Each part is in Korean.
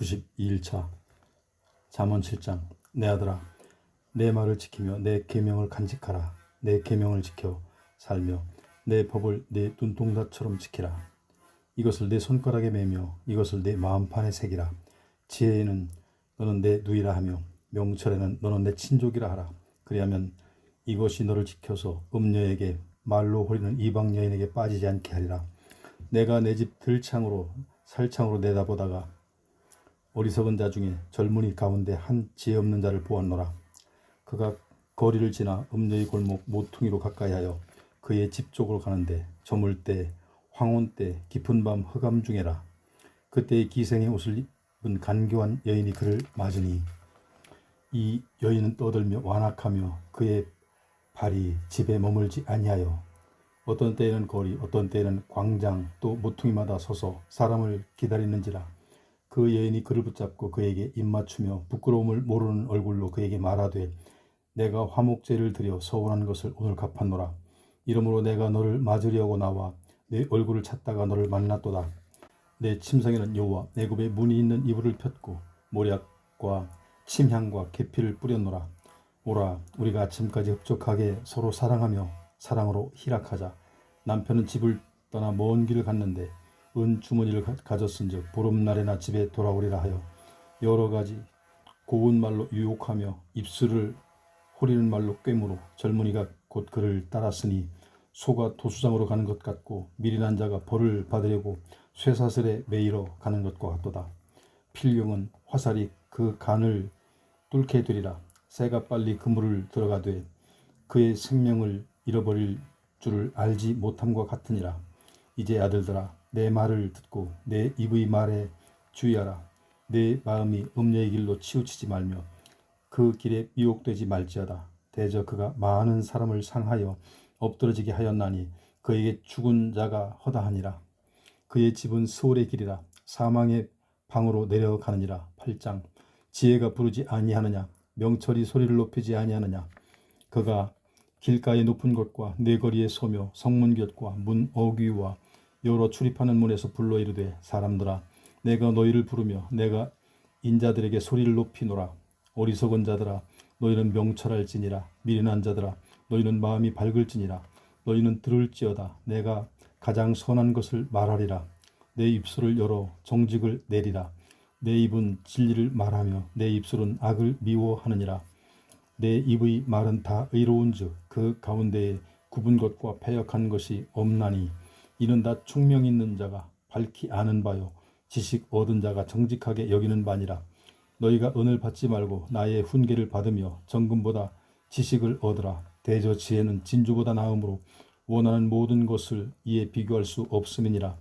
92일차 잠언 7장 내 아들아 내 말을 지키며 내 계명을 간직하라. 내 계명을 지켜 살며 내 법을 내 눈동자처럼 지키라. 이것을 내 손가락에 매며 이것을 내 마음판에 새기라. 지혜에는 너는 내 누이라 하며 명철에는 너는 내 친족이라 하라. 그리하면 이것이 너를 지켜서 음녀에게 말로 호리는 이방 여인에게 빠지지 않게 하리라. 내가 내 집 들창으로 살창으로 내다보다가 어리석은 자 중에 젊은이 가운데 한 지혜 없는 자를 보았노라. 그가 거리를 지나 음녀의 골목 모퉁이로 가까이하여 그의 집 쪽으로 가는데 저물 때 황혼 때 깊은 밤 흑암 중에라. 그때의 기생의 옷을 입은 간교한 여인이 그를 맞으니 이 여인은 떠들며 완악하며 그의 발이 집에 머물지 아니하여 어떤 때에는 거리 어떤 때에는 광장 또 모퉁이마다 서서 사람을 기다리는지라 그 여인이 그를 붙잡고 그에게 입맞추며 부끄러움을 모르는 얼굴로 그에게 말하되 내가 화목제를 드려 서운한 것을 오늘 갚았노라. 이러므로 내가 너를 맞으려고 나와 내 얼굴을 찾다가 너를 만났도다. 내 침상에는 여호와 애굽에 문이 있는 이불을 폈고 모략과 침향과 계피를 뿌렸노라. 오라 우리가 아침까지 흡족하게 서로 사랑하며 사랑으로 희락하자. 남편은 집을 떠나 먼 길을 갔는데 은 주머니를 가- 가졌은즉 보름날에나 집에 돌아오리라 하여 여러 가지 고운 말로 유혹하며 입술을 호리는 말로 꿰물어 젊은이가 곧 그를 따랐으니 소가 도수장으로 가는 것 같고 미련한 자가 벌을 받으려고 쇠사슬에 매이러 가는 것과 같도다. 필경은 화살이 그 간을 뚫게 되리라. 새가 빨리 그물을 들어가되 그의 생명을 잃어버릴 줄을 알지 못함과 같으니라. 이제 아들들아 내 말을 듣고 내 입의 말에 주의하라. 내 마음이 음녀의 길로 치우치지 말며 그 길에 미혹되지 말지어다. 대저 그가 많은 사람을 상하여 엎드러지게 하였나니 그에게 죽은 자가 허다하니라. 그의 집은 스올의 길이라 사망의 방으로 내려가느니라. 8장 지혜가 부르지 아니하느냐 명철이 소리를 높이지 아니하느냐 그가 길가의 높은 곳과 내거리의 소묘 성문 곁과 문 어귀와 여러 출입하는 문에서 불러 이르되 사람들아 내가 너희를 부르며 내가 인자들에게 소리를 높이노라. 어리석은 자들아 너희는 명철할지니라. 미련한 자들아 너희는 마음이 밝을지니라. 너희는 들을지어다. 내가 가장 선한 것을 말하리라. 내 입술을 열어 정직을 내리라. 내 입은 진리를 말하며 내 입술은 악을 미워하느니라. 내 입의 말은 다 의로운즉 그 가운데에 굽은 것과 패역한 것이 없나니 이는 다 충명 있는 자가 밝히 아는 바요. 지식 얻은 자가 정직하게 여기는 바니라. 너희가 은을 받지 말고 나의 훈계를 받으며 정금보다 지식을 얻으라. 대저 지혜는 진주보다 나음으로 원하는 모든 것을 이에 비교할 수 없음이니라.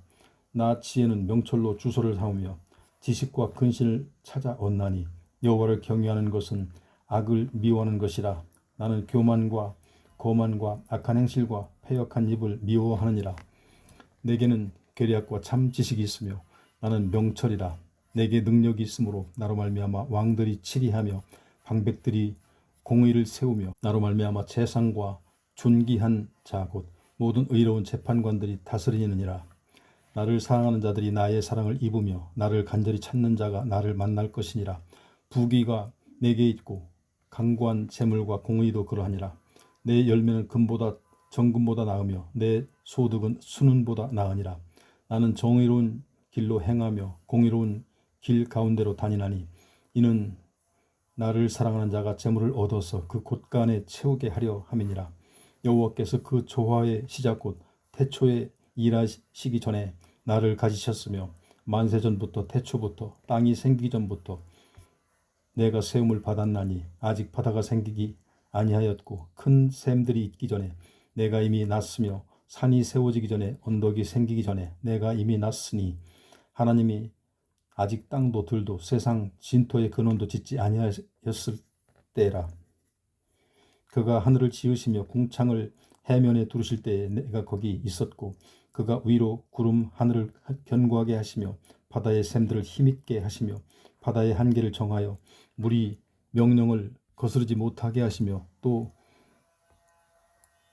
나 지혜는 명철로 주소를 삼으며 지식과 근신을 찾아 얻나니 여호와를 경외하는 것은 악을 미워하는 것이라. 나는 교만과 거만과 악한 행실과 패역한 입을 미워하느니라 내게는 계략과 참 지식이 있으며 나는 명철이라. 내게 능력이 있으므로 나로 말미암아 왕들이 치리하며 방백들이 공의를 세우며 나로 말미암아 재상과 존귀한 자 곧 모든 의로운 재판관들이 다스리느니라. 나를 사랑하는 자들이 나의 사랑을 입으며 나를 간절히 찾는 자가 나를 만날 것이니라. 부귀가 내게 있고 강고한 재물과 공의도 그러하니라. 내 열매는 금보다 정금보다 나으며 내 소득은 순은보다 나으니라. 나는 정의로운 길로 행하며 공의로운 길 가운데로 다니나니 이는 나를 사랑하는 자가 재물을 얻어서 그 곳간에 채우게 하려 함이니라. 여호와께서 그 조화의 시작 곧 태초에 일하시기 전에 나를 가지셨으며 만세 전부터 태초부터 땅이 생기기 전부터 내가 세움을 받았나니 아직 바다가 생기기 아니하였고 큰 샘들이 있기 전에 내가 이미 났으며 산이 세워지기 전에 언덕이 생기기 전에 내가 이미 났으니 하나님이 아직 땅도 들도 세상 진토의 근원도 짓지 아니하였을 때라. 그가 하늘을 지으시며 궁창을 해면에 두르실 때에 내가 거기 있었고 그가 위로 구름 하늘을 견고하게 하시며 바다의 샘들을 힘있게 하시며 바다의 한계를 정하여 물이 명령을 거스르지 못하게 하시며 또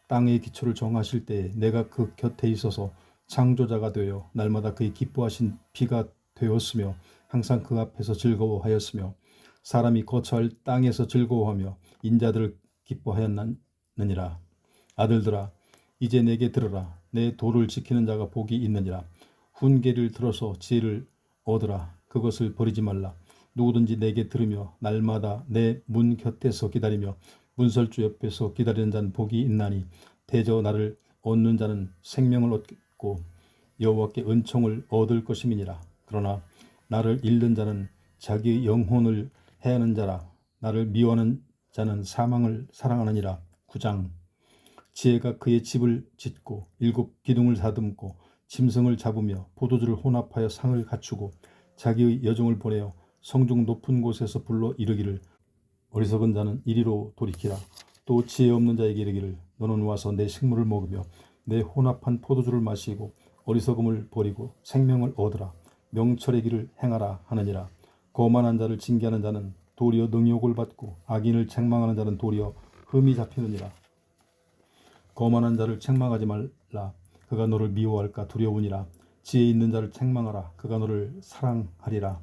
땅의 기초를 정하실 때에 내가 그 곁에 있어서 창조자가 되어 날마다 그의 기뻐하신 비가 되었으며 항상 그 앞에서 즐거워하였으며 사람이 거처할 땅에서 즐거워하며 인자들을 기뻐하였느니라. 아들들아 이제 내게 들으라. 내 도를 지키는 자가 복이 있느니라. 훈계를 들어서 지혜를 얻으라. 그것을 버리지 말라. 누구든지 내게 들으며 날마다 내 문 곁에서 기다리며 문설주 옆에서 기다리는 자는 복이 있나니 대저 나를 얻는 자는 생명을 얻고 여호와께 은총을 얻을 것임이니라. 그러나 나를 잃는 자는 자기 영혼을 해하는 자라. 나를 미워하는 자는 사망을 사랑하느니라. 구장. 지혜가 그의 집을 짓고 일곱 기둥을 다듬고 짐승을 잡으며 포도주를 혼합하여 상을 갖추고 자기의 여종을 보내어 성중 높은 곳에서 불러 이르기를 어리석은 자는 이리로 돌이키라. 또 지혜 없는 자에게 이르기를 너는 와서 내 식물을 먹으며 내 혼합한 포도주를 마시고 어리석음을 버리고 생명을 얻으라. 명철의 길을 행하라 하느니라. 거만한 자를 징계하는 자는 도리어 능욕을 받고 악인을 책망하는 자는 도리어 흠이 잡히느니라. 거만한 자를 책망하지 말라. 그가 너를 미워할까 두려우니라. 지혜 있는 자를 책망하라. 그가 너를 사랑하리라.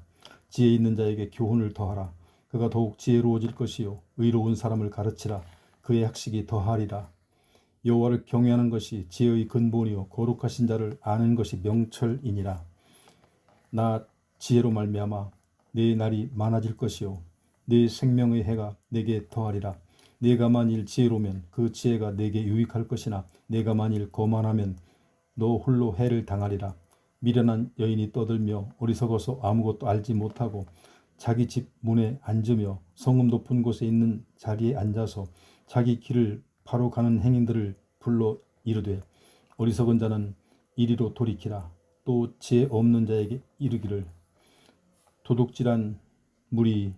지혜 있는 자에게 교훈을 더하라 그가 더욱 지혜로워질 것이요 의로운 사람을 가르치라. 그의 학식이 더하리라. 여호와를 경외하는 것이 지혜의 근본이요 거룩하신 자를 아는 것이 명철이니라. 나 지혜로 말미암아 내 날이 많아질 것이요 내 생명의 해가 내게 더하리라. 내가 만일 지혜로면 그 지혜가 내게 유익할 것이나 내가 만일 거만하면 너 홀로 해를 당하리라. 미련한 여인이 떠들며 어리석어서 아무것도 알지 못하고 자기 집 문에 앉으며 성읍 높은 곳에 있는 자리에 앉아서 자기 길을 바로 가는 행인들을 불러 이르되 어리석은 자는 이리로 돌이키라. 또 지혜 없는 자에게 이르기를. 도둑질한 물이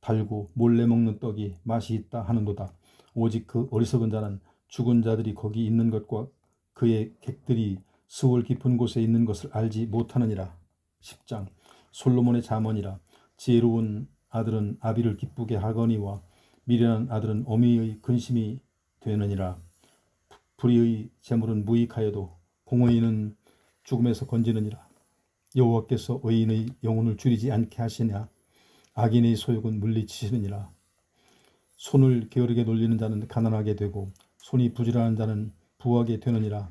달고 몰래 먹는 떡이 맛이 있다 하는도다. 오직 그 어리석은 자는 죽은 자들이 거기 있는 것과 그의 객들이 수월 깊은 곳에 있는 것을 알지 못하느니라. 10장 솔로몬의 자문이라 지혜로운 아들은 아비를 기쁘게 하거니와 미련한 아들은 어미의 근심이 되느니라. 불의의 재물은 무익하여도 공의는 죽음에서 건지느니라. 여호와께서 의인의 영혼을 줄이지 않게 하시냐? 악인의 소욕은 물리치시느니라. 손을 게으르게 놀리는 자는 가난하게 되고 손이 부지런한 자는 부하게 되느니라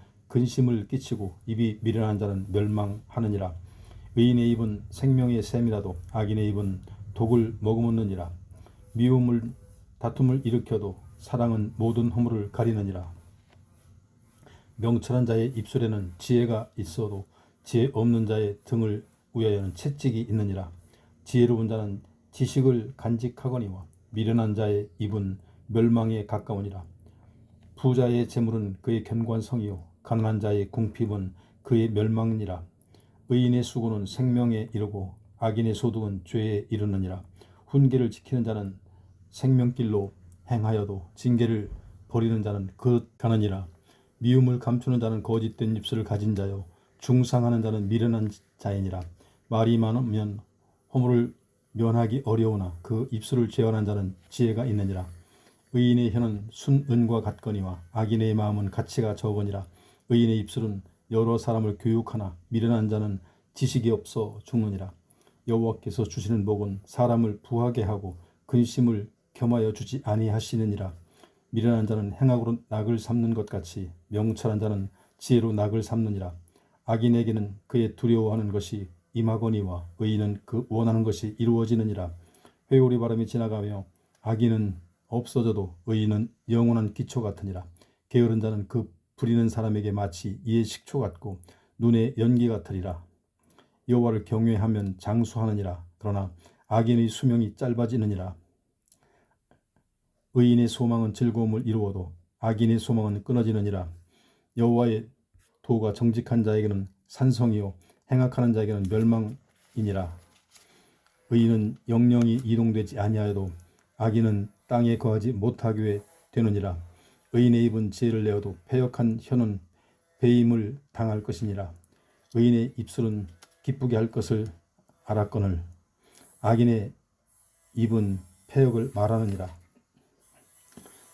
근심을 끼치고 입이 미련한 자는 멸망하느니라. 의인의 입은 생명의 샘이라도 악인의 입은 독을 머금었느니라. 미움을 다툼을 일으켜도 사랑은 모든 허물을 가리느니라. 명철한 자의 입술에는 지혜가 있어도 지혜 없는 자의 등을 우야여는 채찍이 있느니라. 지혜로운 자는 지식을 간직하거니와 미련한 자의 입은 멸망에 가까우니라. 부자의 재물은 그의 견관성이요 가난한 자의 궁핍은 그의 멸망이니라. 의인의 수고는 생명에 이르고 악인의 소득은 죄에 이르느니라. 훈계를 지키는 자는 생명길로 행하여도 징계를 버리는 자는 그 가느니라. 미움을 감추는 자는 거짓된 입술을 가진 자요 중상하는 자는 미련한 자이니라. 말이 많으면 허물을 면하기 어려우나 그 입술을 제어하는 자는 지혜가 있느니라. 의인의 혀는 순은과 같거니와 악인의 마음은 가치가 적으니라 의인의 입술은 여러 사람을 교육하나 미련한 자는 지식이 없어 죽느니라. 여호와께서 주시는 복은 사람을 부하게 하고 근심을 겸하여 주지 아니하시느니라. 미련한 자는 행악으로 낙을 삼는 것 같이 명철한 자는 지혜로 낙을 삼느니라. 악인에게는 그의 두려워하는 것이 임하거니와 의인은 그 원하는 것이 이루어지느니라. 회오리 바람이 지나가며 악인은 없어져도 의인은 영원한 기초 같으니라. 게으른 자는 그 부리는 사람에게 마치 이의 식초 같고 눈의 연기 같으리라. 여호와를 경외하면 장수하느니라. 그러나 악인의 수명이 짧아지느니라. 의인의 소망은 즐거움을 이루어도 악인의 소망은 끊어지느니라. 여호와의 도가 정직한 자에게는 산성이요 행악하는 자에게는 멸망이니라. 의인은 영영이 이동되지 아니하여도 악인은 땅에 거하지 못하게 되느니라. 의인의 입은 지혜를 내어도 패역한 혀는 배임을 당할 것이니라. 의인의 입술은 기쁘게 할 것을 알았거늘 악인의 입은 패역을 말하느니라.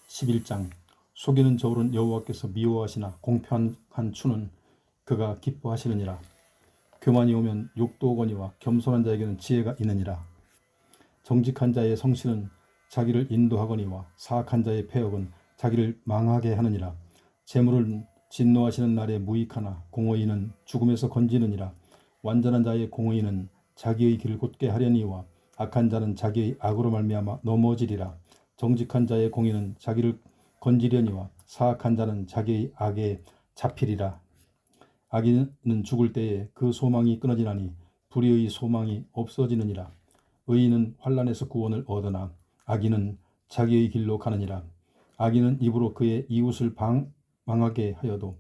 11장 속이는 저울은 여호와께서 미워하시나 공평한 추는 그가 기뻐하시느니라. 교만이 오면 욕도 오거니와 겸손한 자에게는 지혜가 있느니라. 정직한 자의 성실은 자기를 인도하거니와 사악한 자의 폐역은 자기를 망하게 하느니라. 재물은 진노하시는 날에 무익하나 공의인은 죽음에서 건지느니라. 완전한 자의 공의는 자기의 길을 곧게 하려니와 악한 자는 자기의 악으로 말미암아 넘어지리라. 정직한 자의 공의는 자기를 건지려니와 사악한 자는 자기의 악에 잡히리라. 악인은 죽을 때에 그 소망이 끊어지나니 불의의 소망이 없어지느니라. 의인은 환란에서 구원을 얻으나 악인은 자기의 길로 가느니라. 악인은 입으로 그의 이웃을 방, 망하게 하여도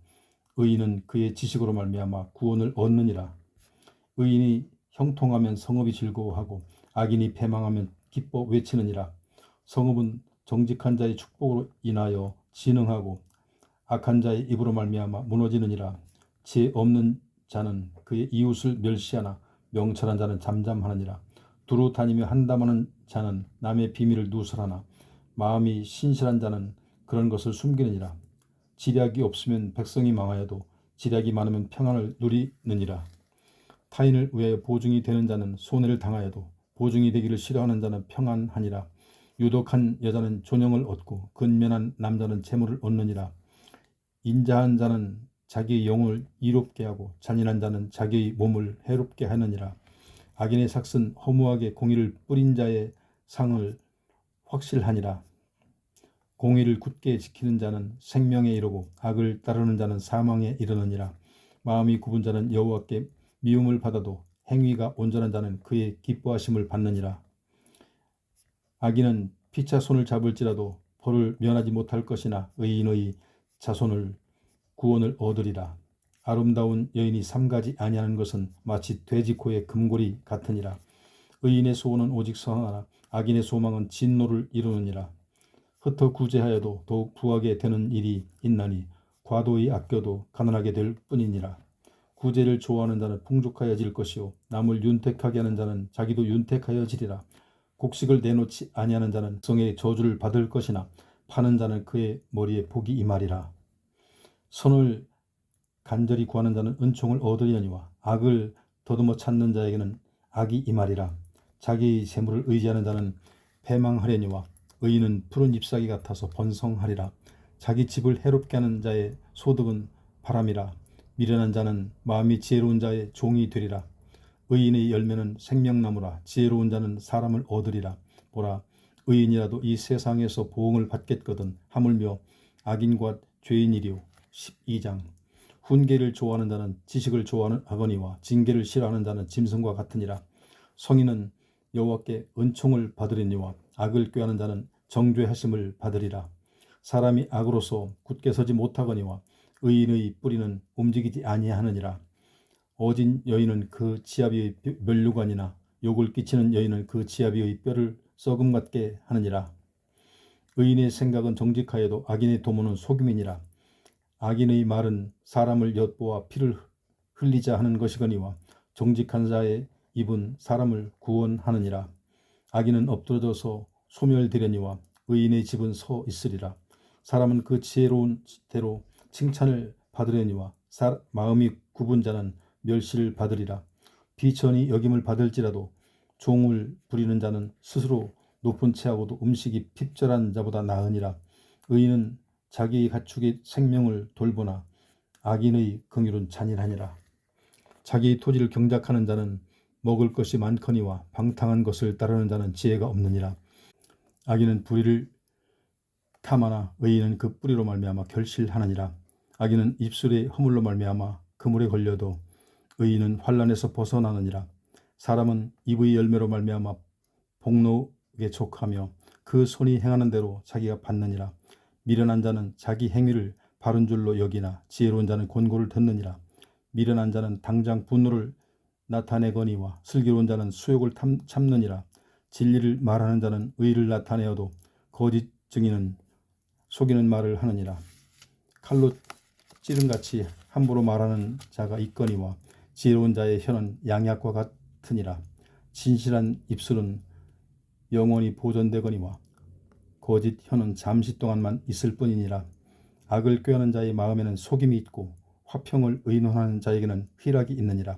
의인은 그의 지식으로 말미암아 구원을 얻느니라. 의인이 형통하면 성읍이 즐거워하고 악인이 패망하면 기뻐 외치느니라. 성읍은 정직한 자의 축복으로 인하여 진흥하고 악한 자의 입으로 말미암아 무너지느니라. 지혜 없는 자는 그의 이웃을 멸시하나 명철한 자는 잠잠하느니라. 두루 다니며 한담하는 자는 남의 비밀을 누설하나 마음이 신실한 자는 그런 것을 숨기느니라. 지략이 없으면 백성이 망하여도 지략이 많으면 평안을 누리느니라. 타인을 위하여 보증이 되는 자는 손해를 당하여도 보증이 되기를 싫어하는 자는 평안하니라. 유독한 여자는 존영을 얻고 근면한 남자는 재물을 얻느니라. 인자한 자는 자기의 영을 이롭게 하고 잔인한 자는 자기의 몸을 해롭게 하느니라. 악인의 삭은 허무하게 공의를 뿌린 자의 상을 확실하니라. 공의를 굳게 지키는 자는 생명에 이르고 악을 따르는 자는 사망에 이르느니라. 마음이 굽은 자는 여호와께 미움을 받아도 행위가 온전한 자는 그의 기뻐하심을 받느니라. 악인은 피차 손을 잡을지라도 벌을 면하지 못할 것이나 의인의 자손을 구원을 얻으리라. 아름다운 여인이 삼가지 아니하는 것은 마치 돼지 코의 금고리 같으니라. 의인의 소원은 오직 성하나 악인의 소망은 진노를 이루느니라. 흩어 구제하여도 더욱 부하게 되는 일이 있나니 과도히 아껴도 가난하게 될 뿐이니라. 구제를 좋아하는 자는 풍족하여질 것이요 남을 윤택하게 하는 자는 자기도 윤택하여지리라. 곡식을 내놓지 아니하는 자는 성의 저주를 받을 것이나 파는 자는 그의 머리에 복이 임하리라. 선을 간절히 구하는 자는 은총을 얻으려니와 악을 더듬어 찾는 자에게는 악이 임하리라. 자기 재물을 의지하는 자는 패망하려니와 의인은 푸른 잎사귀 같아서 번성하리라. 자기 집을 해롭게 하는 자의 소득은 바람이라. 미련한 자는 마음이 지혜로운 자의 종이 되리라. 의인의 열매는 생명나무라. 지혜로운 자는 사람을 얻으리라. 보라, 의인이라도 이 세상에서 보응을 받겠거든. 하물며 악인과 죄인이리요. 12장 훈계를 좋아하는 자는 지식을 좋아하는 아거니와 징계를 싫어하는 자는 짐승과 같으니라. 성인은 여호와께 은총을 받으리니와 악을 꾀하는 자는 정죄하심을 받으리라. 사람이 악으로서 굳게 서지 못하거니와 의인의 뿌리는 움직이지 아니하느니라. 어진 여인은 그 지아비의 멸류관이나 욕을 끼치는 여인은 그 지아비의 뼈를 썩음 같게 하느니라. 의인의 생각은 정직하여도 악인의 도모는 속임이니라. 악인의 말은 사람을 엿보아 피를 흘리자 하는 것이거니와 정직한 자의 입은 사람을 구원하느니라. 악인은 엎드러져서 소멸되려니와 의인의 집은 서 있으리라. 사람은 그 지혜로운 대로 칭찬을 받으려니와 사, 마음이 굽은 자는 멸시를 받으리라. 비천이 여김을 받을지라도 종을 부리는 자는 스스로 높은 채하고도 음식이 핍절한 자보다 나으니라. 의인은 자기 가축의 생명을 돌보나 악인의 긍휼은 잔인하니라. 자기 토지를 경작하는 자는 먹을 것이 많거니와 방탕한 것을 따르는 자는 지혜가 없느니라. 악인은 불의를 탐하나 의인은 그 뿌리로 말미암아 결실하느니라. 악인은 입술의 허물로 말미암아 그물에 걸려도 의인은 환란에서 벗어나느니라. 사람은 입의 열매로 말미암아 복록에 족하며 그 손이 행하는 대로 자기가 받느니라. 미련한 자는 자기 행위를 바른 줄로 여기나 지혜로운 자는 권고를 듣느니라. 미련한 자는 당장 분노를 나타내거니와 슬기로운 자는 수욕을 탐- 참느니라. 진리를 말하는 자는 의를 나타내어도 거짓 증인은 속이는 말을 하느니라. 칼로 찌른같이 함부로 말하는 자가 있거니와 지혜로운 자의 혀는 양약과 같으니라. 진실한 입술은 영원히 보존되거니와 거짓 혀는 잠시 동안만 있을 뿐이니라. 악을 꾀하는 자의 마음에는 속임이 있고 화평을 의논하는 자에게는 희락이 있느니라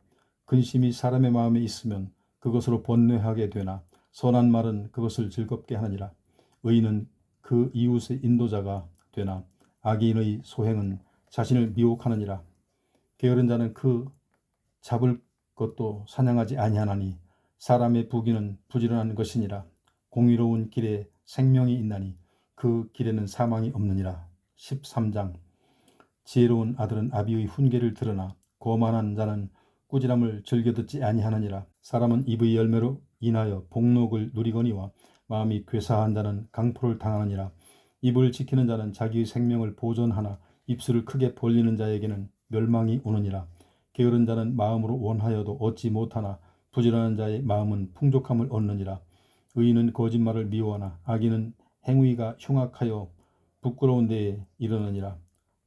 근심이 사람의 마음에 있으면 그것으로 번뇌하게 되나 선한 말은 그것을 즐겁게 하느니라. 의인은 그 이웃의 인도자가 되나 악인의 소행은 자신을 미혹하느니라. 게으른 자는 그 잡을 것도 사냥하지 아니하나니 사람의 부귀는 부지런한 것이니라. 공의로운 길에 생명이 있나니 그 길에는 사망이 없느니라. 13장. 지혜로운 아들은 아비의 훈계를 들으나 거만한 자는 꾸지람을 즐겨 듣지 아니하느니라. 사람은 입의 열매로 인하여 복록을 누리거니와 마음이 괴사한 자는 강포를 당하느니라. 입을 지키는 자는 자기의 생명을 보존하나 입술을 크게 벌리는 자에게는 멸망이 오느니라. 게으른 자는 마음으로 원하여도 얻지 못하나 부지런한 자의 마음은 풍족함을 얻느니라. 의인은 거짓말을 미워하나 악인은 행위가 흉악하여 부끄러운 데에 이르느니라.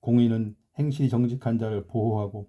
공의는 행실이 정직한 자를 보호하고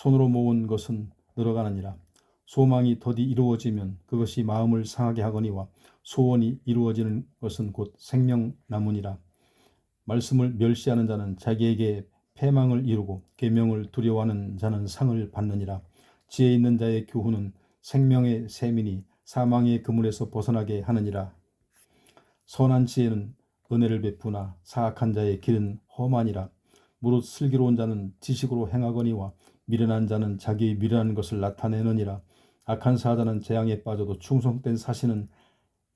손으로 모은 것은 늘어가느니라. 소망이 더디 이루어지면 그것이 마음을 상하게 하거니와 소원이 이루어지는 것은 곧 생명나무니라. 말씀을 멸시하는 자는 자기에게 패망을 이루고 계명을 두려워하는 자는 상을 받느니라. 지혜 있는 자의 교훈은 생명의 셈이니 사망의 그물에서 벗어나게 하느니라. 선한 지혜는 은혜를 베푸나 사악한 자의 길은 험하니라. 무릇 슬기로운 자는 지식으로 행하거니와 미련한 자는 자기의 미련한 것을 나타내느니라. 악한 사자는 재앙에 빠져도 충성된 사신은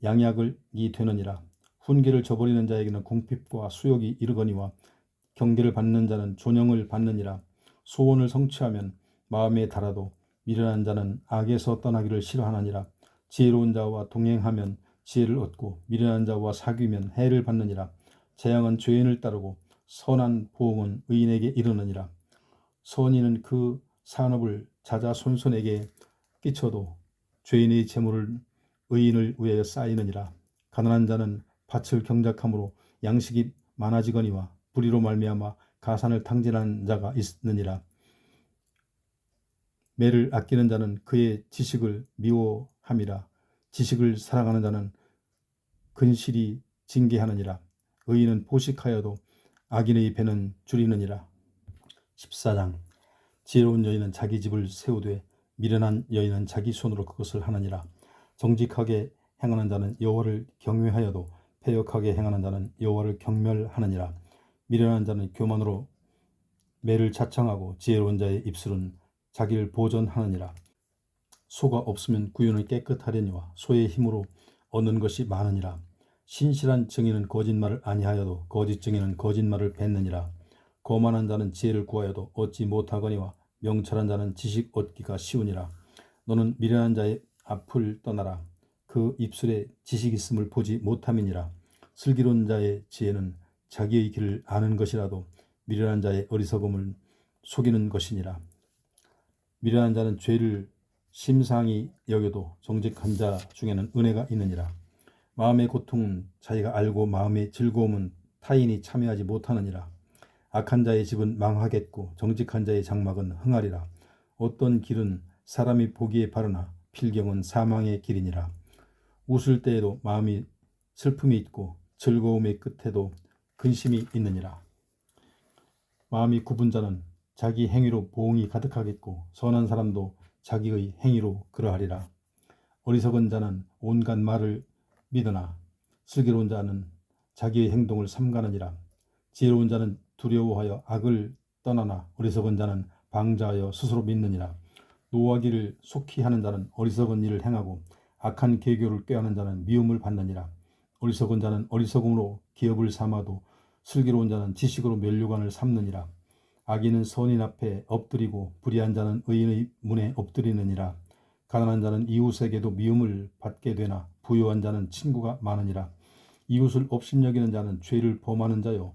양약이 되느니라. 훈계를 저버리는 자에게는 궁핍과 수욕이 이르거니와 경계를 받는 자는 존영을 받느니라. 소원을 성취하면 마음에 달아도 미련한 자는 악에서 떠나기를 싫어하느니라. 지혜로운 자와 동행하면 지혜를 얻고 미련한 자와 사귀면 해를 받느니라. 재앙은 죄인을 따르고 선한 보응은 의인에게 이르느니라 선인은 그 산업을 자자 손손에게 끼쳐도 죄인의 재물을 의인을 위하여 쌓이느니라. 가난한 자는 밭을 경작함으로 양식이 많아지거니와 불의로 말미암아 가산을 탕진한 자가 있느니라. 매를 아끼는 자는 그의 지식을 미워함이라. 지식을 사랑하는 자는 근실이 징계하느니라. 의인은 포식하여도 악인의 배는 줄이느니라 14장 지혜로운 여인은 자기 집을 세우되 미련한 여인은 자기 손으로 그것을 하느니라. 정직하게 행하는 자는 여호와를 경외하여도 패역하게 행하는 자는 여호와를 경멸하느니라. 미련한 자는 교만으로 매를 자청하고 지혜로운 자의 입술은 자기를 보존하느니라. 소가 없으면 구유는 깨끗하려니와 소의 힘으로 얻는 것이 많으니라. 신실한 증인은 거짓말을 아니하여도 거짓 증인은 거짓말을 뱉느니라 거만한 자는 지혜를 구하여도 얻지 못하거니와 명철한 자는 지식 얻기가 쉬우니라. 너는 미련한 자의 앞을 떠나라. 그 입술에 지식 있음을 보지 못함이니라. 슬기로운 자의 지혜는 자기의 길을 아는 것이라도 미련한 자의 어리석음을 속이는 것이니라. 미련한 자는 죄를 심상히 여겨도 정직한 자 중에는 은혜가 있느니라. 마음의 고통은 자기가 알고 마음의 즐거움은 타인이 참여하지 못하느니라 악한 자의 집은 망하겠고 정직한 자의 장막은 흥하리라 어떤 길은 사람이 보기에 바르나 필경은 사망의 길이니라. 웃을 때에도 마음이 슬픔이 있고 즐거움의 끝에도 근심이 있느니라. 마음이 굽은 자는 자기 행위로 보응이 가득하겠고 선한 사람도 자기의 행위로 그러하리라. 어리석은 자는 온갖 말을 믿으나 슬기로운 자는 자기의 행동을 삼가느니라. 지혜로운 자는 두려워하여 악을 떠나나 어리석은 자는 방자하여 스스로 믿느니라. 노하기를 속히 하는 자는 어리석은 일을 행하고 악한 계교를 꾀하는 자는 미움을 받느니라. 어리석은 자는 어리석음으로 기업을 삼아도 슬기로운 자는 지식으로 면류관을 삼느니라. 악인은 선인 앞에 엎드리고 불의한 자는 의인의 문에 엎드리느니라. 가난한 자는 이웃에게도 미움을 받게 되나 부유한 자는 친구가 많으니라. 이웃을 업신여기는 자는 죄를 범하는 자요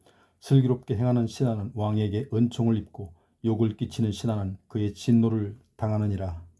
슬기롭게 행하는 신하는 왕에게 은총을 입고 욕을 끼치는 신하는 그의 진노를 당하느니라.